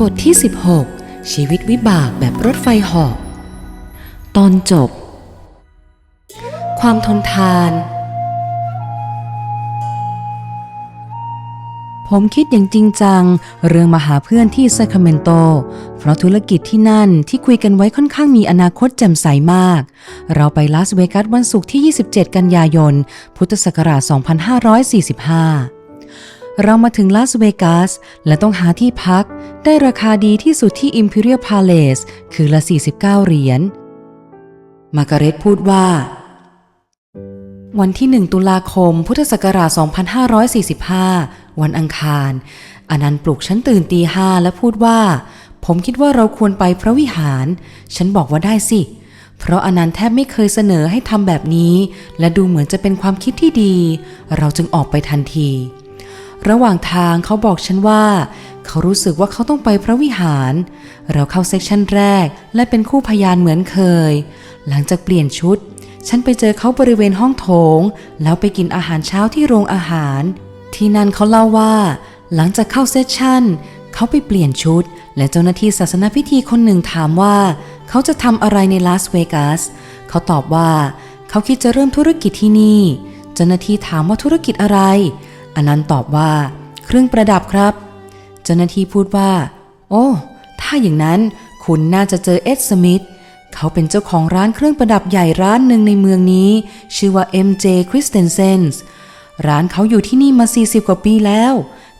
บทที่ 16 ชีวิตวิบากแบบรถไฟหอบตอนจบ ความทนทาน ผมคิดอย่างจริงจัง เรื่องมาหาเพื่อนที่ซาคาเมนโต เพราะธุรกิจที่นั่นที่คุยกันไว้ค่อนข้างมีอนาคตแจ่มใสมาก เราไปลาสเวกัสวันศุกร์ที่ 27 กันยายน พุทธศักราช 2545 เรามาถึงลาสเวกัสและต้องหาที่พัก ได้ราคาดีที่สุดที่ Imperial Palace คือละ 49 เหรียญ มาการเร็ตพูดว่า วันที่ 1 ตุลาคม พุทธศักราช 2545 วันอังคารอนันต์ปลุกฉันตื่นตีห้าและพูดว่า ผมคิดว่าเราควรไปพระวิหาร ฉันบอกว่าได้สิ เพราะอนันต์แทบไม่เคยเสนอให้ทำแบบนี้ และดูเหมือนจะเป็นความคิดที่ดี เราจึงออกไปทันที ระหว่างทางเขาบอกฉันว่า เขารู้สึกว่าเขาต้องไปพระวิหาร เราเข้าเซกชันแรกและเป็นคู่พยานเหมือนเคย หลังจากเปลี่ยนชุด ฉันไปเจอเขาบริเวณห้องโถง แล้วไปกินอาหารเช้าที่โรงอาหาร ที่นั่นเขาเล่าว่า หลังจากเข้าเซสชันเขาไปเปลี่ยนชุด และเจ้าหน้าที่ศาสนาพิธีคนหนึ่งถามว่า เขาจะทำอะไรในลาสเวกัสเขาตอบว่า เขาคิดจะเริ่มธุรกิจที่นี่ เจ้าหน้าที่ถามว่าธุรกิจอะไร อนันต์ตอบว่า เครื่องประดับครับ เจ้าหน้าที่พูดว่า โอ้ ถ้าอย่างนั้นคุณน่าจะเจอเอ็ดสมิธเขาเป็นเจ้าของร้านเครื่องประดับใหญ่ร้านหนึ่งในเมืองนี้ ชื่อว่า MJ Christensen ร้านเขาอยู่ที่นี่มา 40 กว่าปีแล้ว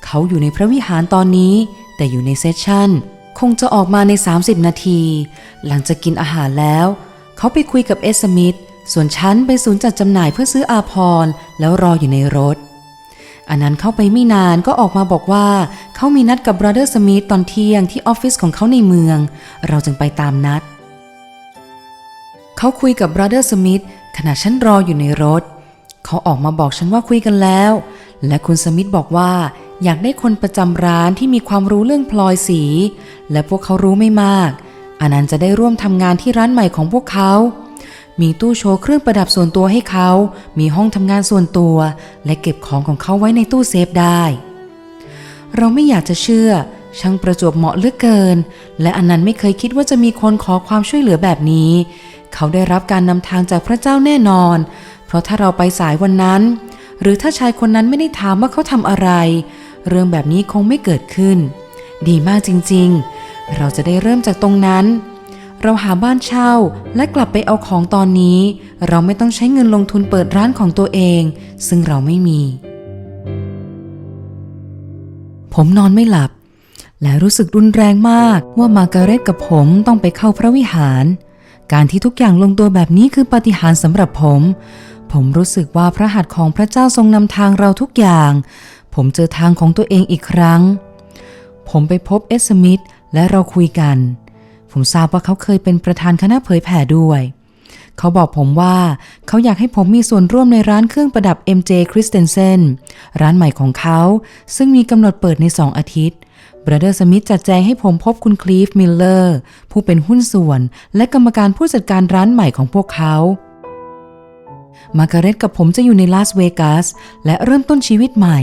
เขาอยู่ในพระวิหารตอนนี้ แต่อยู่ในเซสชั่น คงจะออกมาใน 30 นาที หลังจากกินอาหารแล้ว เขาไปคุยกับเอสมิธส่วนฉันไปศูนย์จัดจำหน่ายเพื่อซื้ออาพรแล้วรออยู่ในรถ อันนั้นเข้าไปไม่นานก็ออกมาบอกว่า เขามีนัดกับบราเดอร์สมิธตอนเที่ยงที่ออฟฟิศของเขาในเมือง เราจึงไปตามนัด เขาคุยกับบราเดอร์สมิธขณะฉันรออยู่ในรถ เขาออกมาบอกฉันว่าคุยกันแล้ว และคุณสมิธบอกว่า อยากได้คนประจำร้านที่มีความรู้เรื่องพลอยสี และพวกเขารู้ไม่มากอันนั้นจะได้ร่วมทำงานที่ร้านใหม่ของพวกเขา มีตู้โชว์เครื่องประดับส่วนตัวให้เขา มีห้องทำงานส่วนตัว และเก็บของของเขาไว้ในตู้เซฟได้ เราไม่อยากจะเชื่อ ช่างประจวบเหมาะเหลือเกิน และอันนั้นไม่เคยคิดว่าจะมีคนขอความช่วยเหลือแบบนี้ เขาได้รับการนำทางจากพระเจ้าแน่นอน เพราะถ้าเราไปสายวันนั้น หรือถ้าชายคนนั้นไม่ได้ถามว่าเขาทำอะไร เรื่องแบบนี้คงไม่เกิดขึ้น ดีมากจริง ๆ เราจะได้เริ่มจากตรงนั้น เราหาบ้านเช่าและกลับไปเอาของตอนนี้ เราไม่ต้องใช้เงินลงทุนเปิดร้านของตัวเอง ซึ่งเราไม่มี ผมนอนไม่หลับ และรู้สึกรุนแรงมากว่ามาการเร็ตกับผมต้องไปเข้าพระวิหาร การที่ทุกอย่างลงตัวแบบนี้คือปาฏิหาริย์สำหรับผม ผมรู้สึกว่าพระหัตถ์ของพระเจ้าทรงนำทางเราทุกอย่าง ผมเจอทางของตัวเองอีกครั้ง ผมไปพบเอสมิธและเราคุยกัน ผมทราบว่าเขาเคยเป็นประธานคณะเผยแผ่ด้วย เขาบอกผมว่าเขาอยากให้ผมมีส่วนร่วมในร้านเครื่องประดับ MJ Christensen ร้านใหม่ของเขา ซึ่งมีกำหนดเปิดใน2อาทิตย์บราเดอร์สมิธจัดแจงให้ผมพบคุณคลีฟมิลเลอร์ผู้เป็นหุ้นส่วน และกรรมการผู้จัดการร้านใหม่ของพวกเขามาร์การเร็ตกับผมจะอยู่ในลาสเวกัสและเริ่มต้นชีวิตใหม่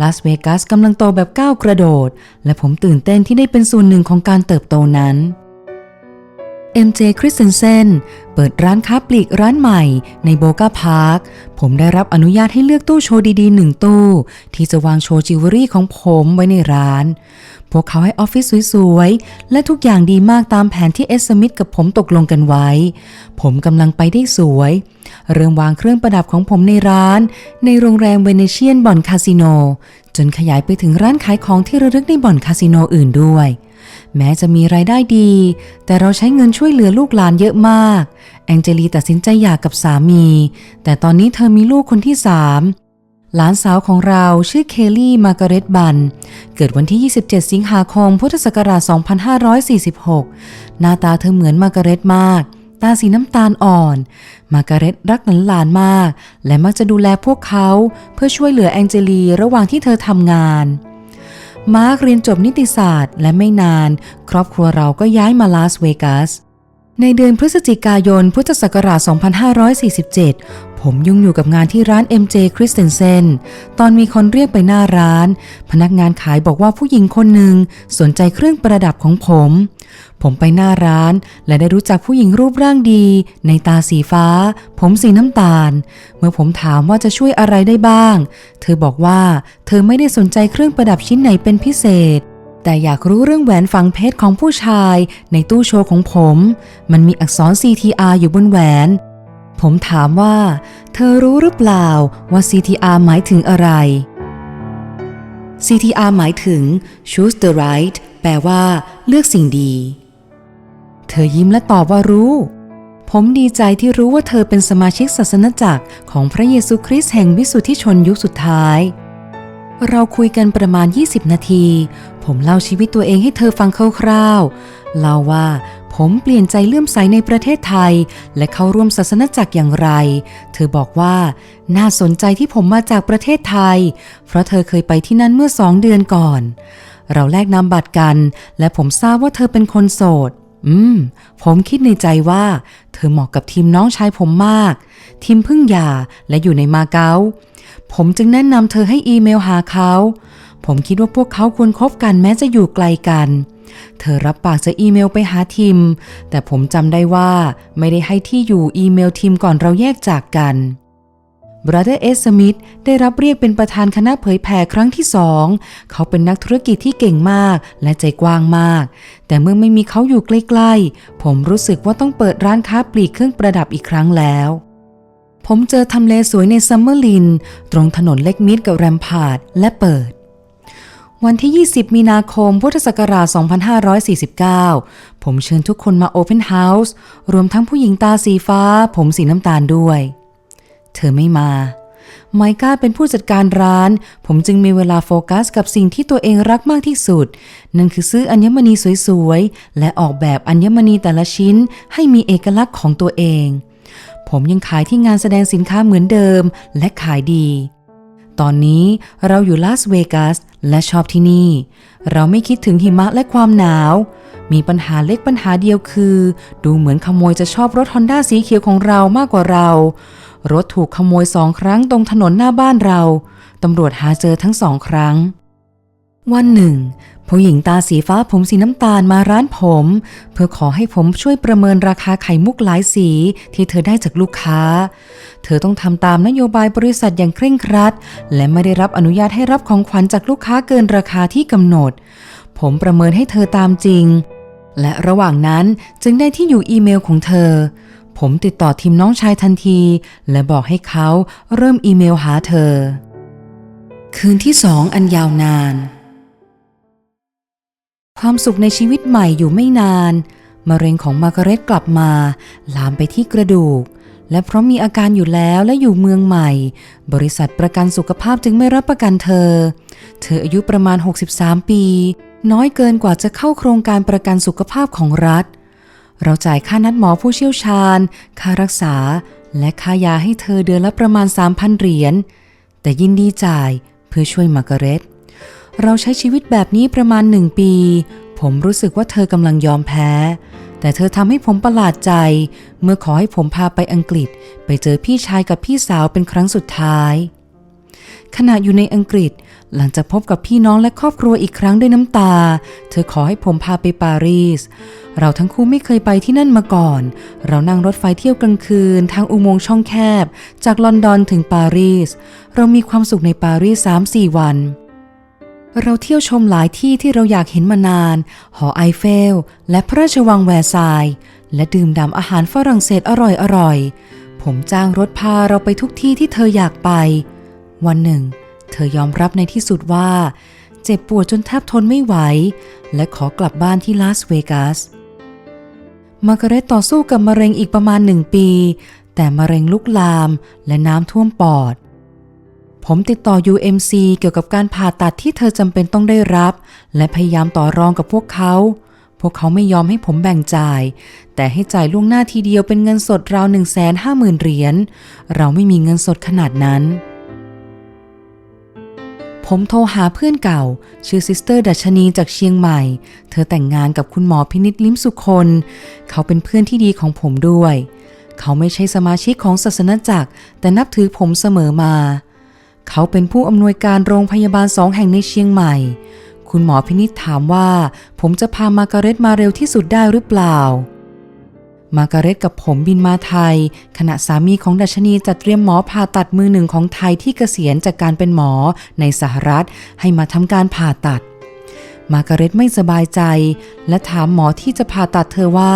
ลาสเวกัสกำลังโตแบบก้าวกระโดด และผมตื่นเต้นที่ได้เป็นส่วนหนึ่งของการเติบโตนั้น MJ Christensen เปิดร้านค้าปลีกร้านใหม่ในโบกาพาร์ค ผมได้รับอนุญาตให้เลือกตู้โชว์ดีๆหนึ่งตู้ ที่จะวางโชว์จิวเวลรี่ของผมไว้ในร้าน พวกเขาให้ออฟฟิศสวยๆ และทุกอย่างดีมากตามแผนที่เอสมิธกับผมตกลงกันไว้ ผมกำลังไปได้สวย เริ่มวางเครื่องประดับของผมในร้าน ในโรงแรมเวเนเชียนบ่อนคาสิโน จนขยายไปถึงร้านขายของที่ระลึกในบ่อนคาสิโนอื่นด้วย แม้จะมีรายได้ดี แต่เราใช้เงินช่วยเหลือลูกหลานเยอะมาก แองเจลีตัดสินใจหย่ากับสามี แต่ตอนนี้เธอมีลูกคนที่สาม หลานสาวของเราชื่อเคลลี่มาร์กาเร็ตบัน เกิดวันที่ 27 สิงหาคม พุทธศักราช 2546 หน้าตาเธอเหมือนมาร์กาเร็ตมาก ตาสีน้ำตาลอ่อน มาร์กาเร็ตรักหลานๆมาก และมักจะดูแลพวกเขาเพื่อช่วยเหลือแองเจลีระหว่างที่เธอทำงาน มาร์กเรียนจบนิติศาสตร์ และไม่นาน ครอบครัวเราก็ย้ายมาลาสเวกัส ในเดือนพฤศจิกายน พุทธศักราช 2547 ผมยุ่งอยู่กับงานที่ร้าน MJ Christensen ตอนมีคนเรียกไปหน้าร้าน พนักงานขายบอกว่าผู้หญิงคนหนึ่งสนใจเครื่องประดับของผม ผมไปหน้าร้านและได้รู้จักผู้หญิงรูปร่างดี ในตาสีฟ้า ผมสีน้ำตาล เมื่อผมถามว่าจะช่วยอะไรได้บ้าง เธอบอกว่าเธอไม่ได้สนใจเครื่องประดับชิ้นไหนเป็นพิเศษ แต่อยากรู้เรื่องแหวนฝังเพชรของผู้ชายในตู้โชว์ของผม มันมีอักษร CTR อยู่บนแหวน ผมถามว่า เธอรู้หรือเปล่าว่า CTR หมายถึงอะไร CTR หมายถึง choose the right แปลว่า เลือกสิ่งดี เธอยิ้มและตอบว่ารู้ ผมดีใจที่รู้ว่าเธอเป็นสมาชิกศาสนจักรของพระเยซูคริสต์แห่งวิสุทธิชนยุคสุดท้าย เราคุยกันประมาณ 20 นาที ผมเล่าชีวิตตัวเองให้เธอฟังคร่าวๆ เล่าว่าผมเปลี่ยนใจเลื่อมใสในประเทศไทย และเข้าร่วมศาสนจักรอย่างไร เธอบอกว่า น่าสนใจที่ผมมาจากประเทศไทย เพราะเธอเคยไปที่นั่นเมื่อสองเดือนก่อน เราแลกนามบัตรกัน และผมทราบว่าเธอเป็นคนโสด อืม ผมคิดในใจว่า เธอเหมาะกับทีมน้องชายผมมาก ทีมพิ่งหย่าและอยู่ในมาเก๊าผมจึงแนะนำเธอให้อีเมลหาเขา ผมคิดว่าพวกเขาควรคบกันแม้จะอยู่ไกลกัน เธอรับปากจะอีเมลไปหาทีมแต่ผมจำได้ว่าไม่ได้ให้ที่อยู่อีเมลทีมก่อนเราแยกจากกันบราเธอร์เอสมิธได้รับเรียกเป็นประธานคณะเผยแผ่ครั้งที่สอง เขาเป็นนักธุรกิจที่เก่งมากและใจกว้างมาก แต่เมื่อไม่มีเขาอยู่ใกล้ๆ ผมรู้สึกว่าต้องเปิดร้านค้าปลีกเครื่องประดับอีกครั้งแล้ว ผมเจอทำเลสวยในซัมเมอร์ลิน ตรงถนนเล็กมิดกับแรมพาร์ดและเปิด วันที่ 20 มีนาคม พุทธศักราช 2549 ผมเชิญทุกคนมาโอเพนเฮาส์รวมทั้งผู้หญิงตาสีฟ้า ผมสีน้ำตาลด้วย เธอไม่มา ไมก้าเป็นผู้จัดการร้าน ผมจึงมีเวลาโฟกัสกับสิ่งที่ตัวเองรักมากที่สุด นั่นคือซื้ออัญมณีสวยๆ และออกแบบอัญมณีแต่ละชิ้นให้มีเอกลักษณ์ของตัวเอง ผมยังขายที่งานแสดงสินค้าเหมือนเดิมและขายดี ตอนนี้เราอยู่ลาสเวกัสและชอบที่นี่ เราไม่คิดถึงหิมะและความหนาว มีปัญหาเล็กปัญหาเดียวคือ ดูเหมือนขโมยจะชอบรถฮอนด้าสีเขียวของเรามากกว่าเรา รถถูกขโมยสองครั้งตรงถนนหน้าบ้านเรา ตำรวจหาเจอทั้งสองครั้ง วันหนึ่ง ผู้หญิงตาสีฟ้าผมสีน้ำตาลมาร้านผม เพื่อขอให้ผมช่วยประเมินราคาไข่มุกหลายสีที่เธอได้จากลูกค้า เธอต้องทำตามนโยบายบริษัทอย่างเคร่งครัด และไม่ได้รับอนุญาตให้รับของขวัญจากลูกค้าเกินราคาที่กำหนด ผมประเมินให้เธอตามจริง และระหว่างนั้นจึงได้ที่อยู่อีเมลของเธอ ผมติดต่อทีมน้องชายทันที และบอกให้เขาเริ่มอีเมลหาเธอ คืนที่สองอันยาวนาน ความสุขในชีวิตใหม่อยู่ไม่นาน มะเร็งของมาร์กาเร็ตกลับมา ลามไปที่กระดูก และเพราะมีอาการอยู่แล้วและอยู่เมืองใหม่ บริษัทประกันสุขภาพจึงไม่รับประกันเธอ เธออายุประมาณ 63 ปี น้อยเกินกว่าจะเข้าโครงการประกันสุขภาพของรัฐ เราจ่ายค่านัดหมอผู้เชี่ยวชาญ ค่ารักษา และค่ายาให้เธอเดือนละประมาณ 3,000 เหรียญ แต่ยินดีจ่ายเพื่อช่วยมาร์กาเร็ต เราใช้ชีวิตแบบนี้ประมาณหนึ่งปี ผมรู้สึกว่าเธอกำลังยอมแพ้ แต่เธอทำให้ผมประหลาดใจ เมื่อขอให้ผมพาไปอังกฤษ ไปเจอพี่ชายกับพี่สาวเป็นครั้งสุดท้าย ขณะอยู่ในอังกฤษ หลังจากพบกับพี่น้องและครอบครัวอีกครั้งด้วยน้ำตา เธอขอให้ผมพาไปปารีส เราทั้งคู่ไม่เคยไปที่นั่นมาก่อน เรานั่งรถไฟเที่ยวกลางคืน ทางอุโมงค์ช่องแคบ จากลอนดอนถึงปารีส เรามีความสุขในปารีส3-4 วัน เราเที่ยวชมหลายที่ที่เราอยากเห็นมานาน หอไอเฟล และพระราชวังแวร์ซายและดื่มด่ำอาหารฝรั่งเศสอร่อยๆ ผมจ้างรถพาเราไปทุกที่ที่เธออยากไป วันหนึ่ง เธอยอมรับในที่สุดว่า เจ็บปวดจนแทบทนไม่ไหว และขอกลับบ้านที่ลาสเวกัส มากาเรตต่อสู้กับมะเร็งอีกประมาณหนึ่งปี แต่มะเร็งลุกลามและน้ำท่วมปอด ผมติดต่อ UMC เกี่ยวกับการผ่าตัดที่เธอจำเป็นต้องได้รับ และพยายามต่อรองกับพวกเขา พวกเขาไม่ยอมให้ผมแบ่งจ่าย แต่ให้จ่ายล่วงหน้าทีเดียวเป็นเงินสดราว1 5 0 0 0 0เหรียญ เราไม่มีเงินสดขนาดนั้น ผมโทรหาเพื่อนเก่า ชื่อซิสเตอร์ดัชนีจากเชียงใหม่ เธอแต่งงานกับคุณหมอพินิษลิ้มสุคนเขาเป็นเพื่อนที่ดีของผมด้วย เขาไม่ใช่สมาชิกของศาสนาจักร แต่นับถือผมเสมอมาเเขาเป็นผู้อำนวยการโรงพยาบาลสองแห่งในเชียงใหม่ คุณหมอพินิษถามว่า ผมจะพามาการเร็ตมาเร็วที่สุดได้หรือเปล่า มาการเร็ตกับผมบินมาไทย ขณะสามีของดัชนีจัดเตรียมหมอผ่าตัดมือหนึ่งของไทยที่เกษียณจากการเป็นหมอในสหรัฐ ให้มาทำการผ่าตัด มาการเร็ตไม่สบายใจ และถามหมอที่จะผ่าตัดเธอว่า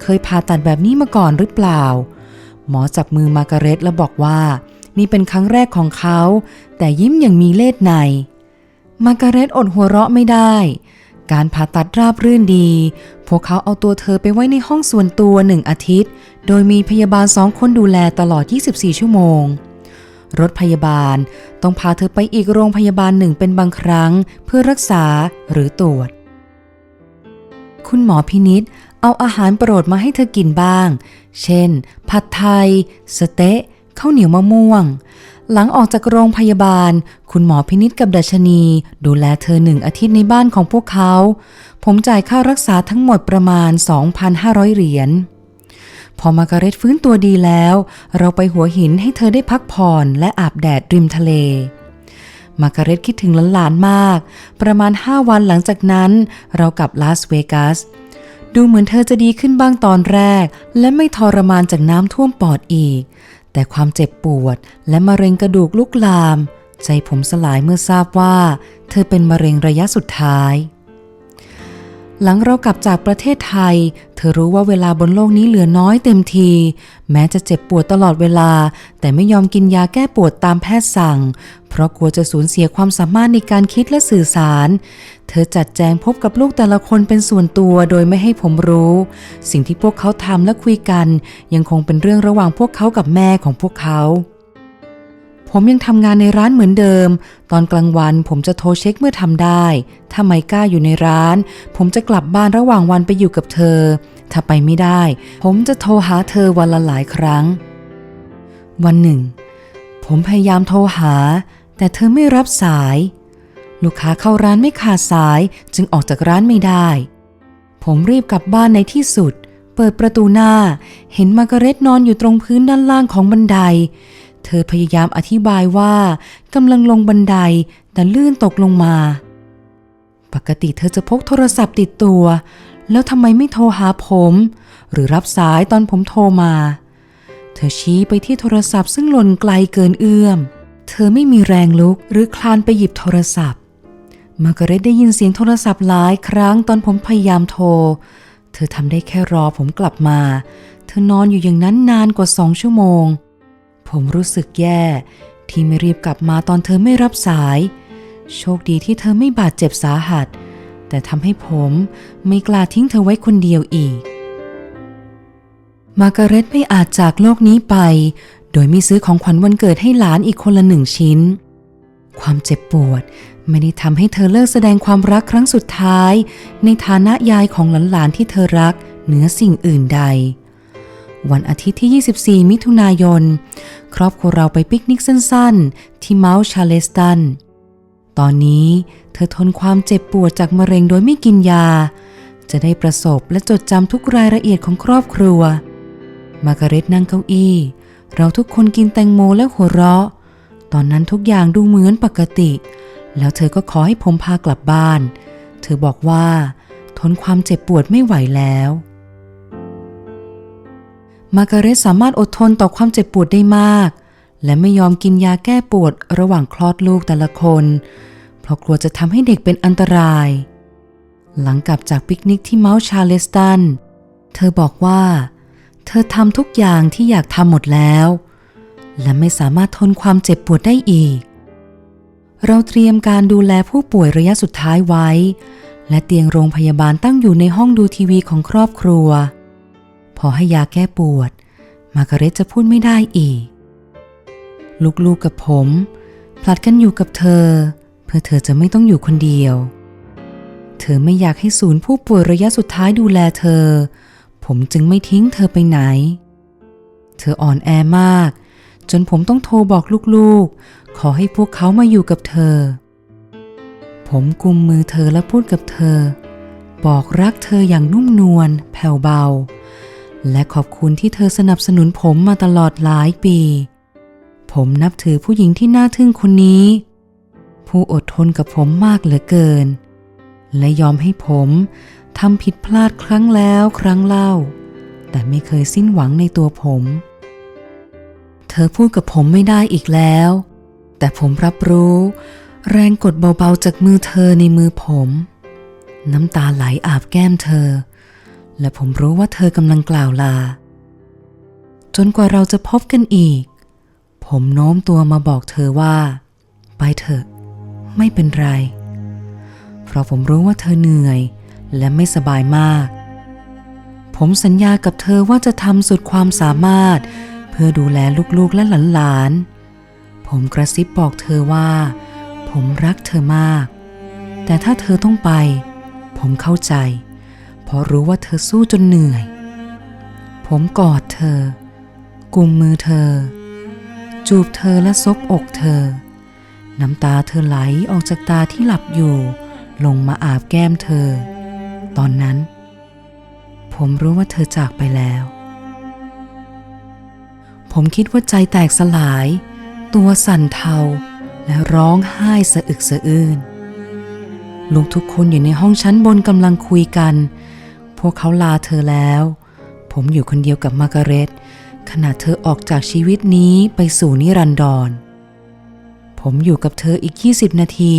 เคยผ่าตัดแบบนี้มาก่อนหรือเปล่า หมอจับมือมาการเร็ตแล้วบอกว่า นี่เป็นครั้งแรกของเขา แต่ยิ้มอย่างมีเล่ห์ใน มาการเร็ตอดหัวเราะไม่ได้ การผ่าตัดราบรื่นดี พวกเขาเอาตัวเธอไปไว้ในห้องส่วนตัวหนึ่งอาทิตย์ โดยมีพยาบาลสองคนดูแลตลอด 24 ชั่วโมง รถพยาบาลต้องพาเธอไปอีกโรงพยาบาลหนึ่งเป็นบางครั้ง เพื่อรักษาหรือตรวจ คุณหมอพินิษเอาอาหารโปรดมาให้เธอกินบ้าง เช่น ผัดไทย สเต๊ะ ข้าวเหนียวมะม่วง หลังออกจากโรงพยาบาล คุณหมอพินิษกับดัชนี ดูแลเธอหนึ่งอาทิตย์ในบ้านของพวกเขา ผมจ่ายค่ารักษาทั้งหมดประมาณ 2,500 เหรียญพอมาการเร็ตฟื้นตัวดีแล้ว เราไปหัวหินให้เธอได้พักผ่อนและอาบแดดริมทะเล มากาเร็ตคิดถึงหลานๆมาก ประมาณ 5 วันหลังจากนั้น เรากลับลาสเวกัส ดูเหมือนเธอจะดีขึ้นบ้างตอนแรก และไม่ทรมานจากน้ำท่วมปอดอีก แต่ความเจ็บปวดและมะเร็งกระดูกลุกลาม ใจผมสลายเมื่อทราบว่า เธอเป็นมะเร็งระยะสุดท้าย หลังเรากลับจากประเทศไทย เธอรู้ว่าเวลาบนโลกนี้เหลือน้อยเต็มที แม้จะเจ็บปวดตลอดเวลา แต่ไม่ยอมกินยาแก้ปวดตามแพทย์สั่ง เพราะกลัวจะสูญเสียความสามารถในการคิดและสื่อสาร เธอจัดแจงพบกับลูกแต่ละคนเป็นส่วนตัวโดยไม่ให้ผมรู้ สิ่งที่พวกเขาทำและคุยกัน ยังคงเป็นเรื่องระหว่างพวกเขากับแม่ของพวกเขา ผมยังทำงานในร้านเหมือนเดิม ตอนกลางวันผมจะโทรเช็คเมื่อทำได้ ถ้าไมก้าอยู่ในร้าน ผมจะกลับบ้านระหว่างวันไปอยู่กับเธอ ถ้าไปไม่ได้ ผมจะโทรหาเธอวันละหลายครั้ง วันหนึ่ง ผมพยายามโทรหา แต่เธอไม่รับสาย ลูกค้าเข้าร้านไม่ขาดสายจึงออกจากร้านไม่ได้ ผมรีบกลับบ้านในที่สุด เปิดประตูหน้า เห็นมาร์กาเร็ตนอนอยู่ตรงพื้นด้านล่างของบันได เธอพยายามอธิบายว่ากำลังลงบันไดแต่ลื่นตกลงมา ปกติเธอจะพกโทรศัพท์ติดตัว แล้วทำไมไม่โทรหาผม หรือรับสายตอนผมโทรมา เธอชี้ไปที่โทรศัพท์ซึ่งหล่นไกลเกินเอื้อม เธอไม่มีแรงลุกหรือคลานไปหยิบโทรศัพท์มาการ็ตได้ยินเสียงโทรศัพท์หลายครั้งตอนผมพยายามโทร เธอทำได้แค่รอผมกลับมา เธอนอนอยู่อย่างนั้นนานกว่าสองชั่วโมง ผมรู้สึกแย่ที่ไม่รีบกลับมาตอนเธอไม่รับสาย โชคดีที่เธอไม่บาดเจ็บสาหัส แต่ทำให้ผมไม่กล้าทิ้งเธอไว้คนเดียวอีก มาร์กาเร็ตไม่อาจจากโลกนี้ไป โดยไม่ซื้อของขวัญวันเกิดให้หลานอีกคนละหนึ่งชิ้น ความเจ็บปวดไม่ได้ทำให้เธอเลิกแสดงความรักครั้งสุดท้าย ในฐานะยายของหลานๆที่เธอรักเหนือสิ่งอื่นใด วันอาทิตย์ที่ 24 มิถุนายน ครอบครัวเราไปปิกนิกสั้นๆ ที่เมาส์ชาเลสตัน ตอนนี้เธอทนความเจ็บปวดจากมะเร็งโดยไม่กินยา จะได้ประสบและจดจำทุกรายละเอียดของครอบครัว มาร์กาเร็ตนั่งเก้าอี้ เราทุกคนกินแตงโมและหัวเราะ ตอนนั้นทุกอย่างดูเหมือนปกติ แล้วเธอก็ขอให้ผมพากลับบ้าน เธอบอกว่า ทนความเจ็บปวดไม่ไหวแล้ว มากาเร็ตสามารถอดทนต่อความเจ็บปวดได้มาก และไม่ยอมกินยาแก้ปวดระหว่างคลอดลูกแต่ละคน เพราะกลัวจะทำให้เด็กเป็นอันตราย หลังกลับจากปิกนิกที่เมาส์ชาเลสตัน เธอบอกว่า เธอทำทุกอย่างที่อยากทำหมดแล้ว และไม่สามารถทนความเจ็บปวดได้อีก เราเตรียมการดูแลผู้ป่วยระยะสุดท้ายไว้ และเตียงโรงพยาบาลตั้งอยู่ในห้องดูทีวีของครอบครัว พอให้ยาแก้ปวด มากาเร็ตจะพูดไม่ได้อีก ลูกๆกับผม ผลัดกันอยู่กับเธอ เพื่อเธอจะไม่ต้องอยู่คนเดียว เธอไม่อยากให้ศูนย์ผู้ป่วยระยะสุดท้ายดูแลเธอ ผมจึงไม่ทิ้งเธอไปไหน เธออ่อนแอมาก จนผมต้องโทรบอกลูกๆ ขอให้พวกเขามาอยู่กับเธอ ผมกุมมือเธอและพูดกับเธอ บอกรักเธออย่างนุ่มนวลแผ่วเบา และขอบคุณที่เธอสนับสนุนผมมาตลอดหลายปี ผมนับถือผู้หญิงที่น่าทึ่งคนนี้ ผู้อดทนกับผมมากเหลือเกิน และยอมให้ผมทำผิดพลาดครั้งแล้วครั้งเล่า แต่ไม่เคยสิ้นหวังในตัวผม เธอพูดกับผมไม่ได้อีกแล้ว แต่ผมรับรู้ แรงกดเบาๆจากมือเธอในมือผม น้ำตาไหลอาบแก้มเธอ และผมรู้ว่าเธอกำลังกล่าวลา จนกว่าเราจะพบกันอีก ผมโน้มตัวมาบอกเธอว่า ไปเถอะ ไม่เป็นไร เพราะผมรู้ว่าเธอเหนื่อยและไม่สบายมาก ผมสัญญากับเธอว่าจะทำสุดความสามารถ เพื่อดูแลลูกๆและหลานๆ ผมกระซิบบอกเธอว่า ผมรักเธอมาก แต่ถ้าเธอต้องไป ผมเข้าใจ เพราะรู้ว่าเธอสู้จนเหนื่อย ผมกอดเธอ กุมมือเธอ จูบเธอและซบอกเธอ น้ำตาเธอไหลออกจากตาที่หลับอยู่ ลงมาอาบแก้มเธอ ตอนนั้น ผมรู้ว่าเธอจากไปแล้ว ผมคิดว่าใจแตกสลาย ตัวสั่นเทา และร้องไห้สะอึกสะอื้นลูกทุกคนอยู่ในห้องชั้นบนกำลังคุยกัน พวกเขาลาเธอแล้ว ผมอยู่คนเดียวกับมาร์กาเร็ตขณะเธอออกจากชีวิตนี้ไปสู่นิรันดร ผมอยู่กับเธออีก 20 นาที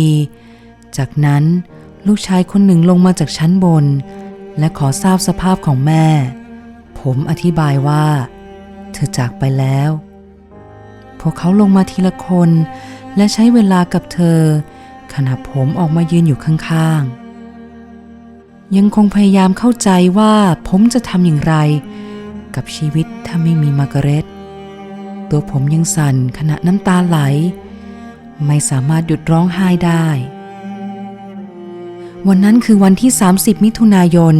จากนั้นลูกชายคนหนึ่งลงมาจากชั้นบน และขอทราบสภาพของแม่ ผมอธิบายว่า เธอจากไปแล้ว พวกเขาลงมาทีละคน และใช้เวลากับเธอ ขณะผมออกมายืนอยู่ข้างๆ ยังคงพยายามเข้าใจว่าผมจะทำอย่างไร กับชีวิตถ้าไม่มีมาร์กาเร็ตตัวผมยังสั่นขณะน้ำตาไหล ไม่สามารถหยุดร้องไห้ได้ วันนั้นคือวันที่ 30 มิถุนายน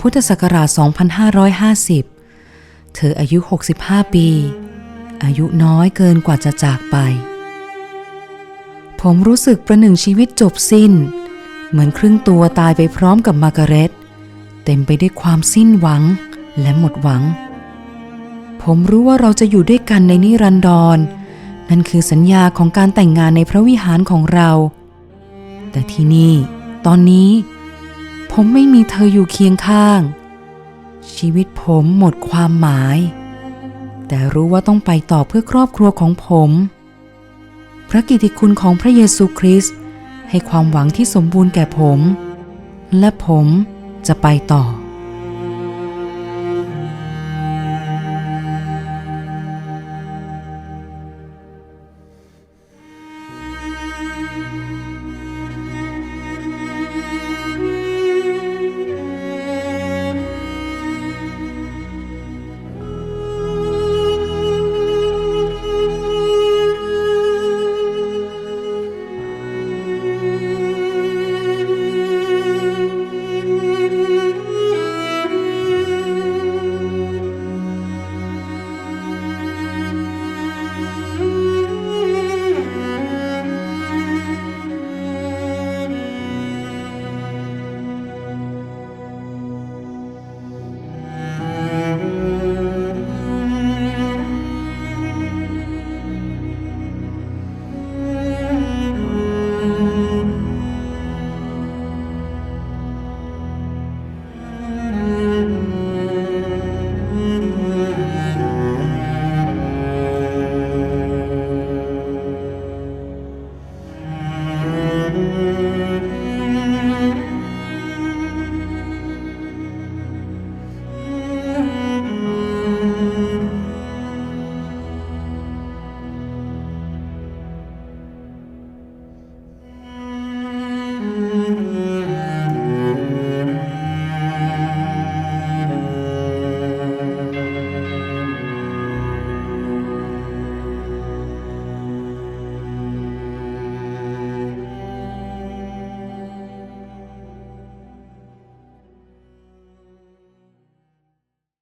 พุทธศักราช 2550 เธออายุ 65 ปี อายุน้อยเกินกว่าจะจากไป ผมรู้สึกประหนึ่งชีวิตจบสิ้น เหมือนครึ่งตัวตายไปพร้อมกับมาร์กาเร็ตเต็มไปด้วยความสิ้นหวังและหมดหวัง ผมรู้ว่าเราจะอยู่ด้วยกันในนิรันดรนั่นคือสัญญาของการแต่งงานในพระวิหารของเรา แต่ที่นี่ ตอนนี้ ผมไม่มีเธออยู่เคียงข้าง ชีวิตผมหมดความหมาย แต่รู้ว่าต้องไปต่อเพื่อครอบครัวของผม พระกิตติคุณของพระเยซูคริสต์ ให้ความหวังที่สมบูรณ์แก่ผม และผมจะไปต่อ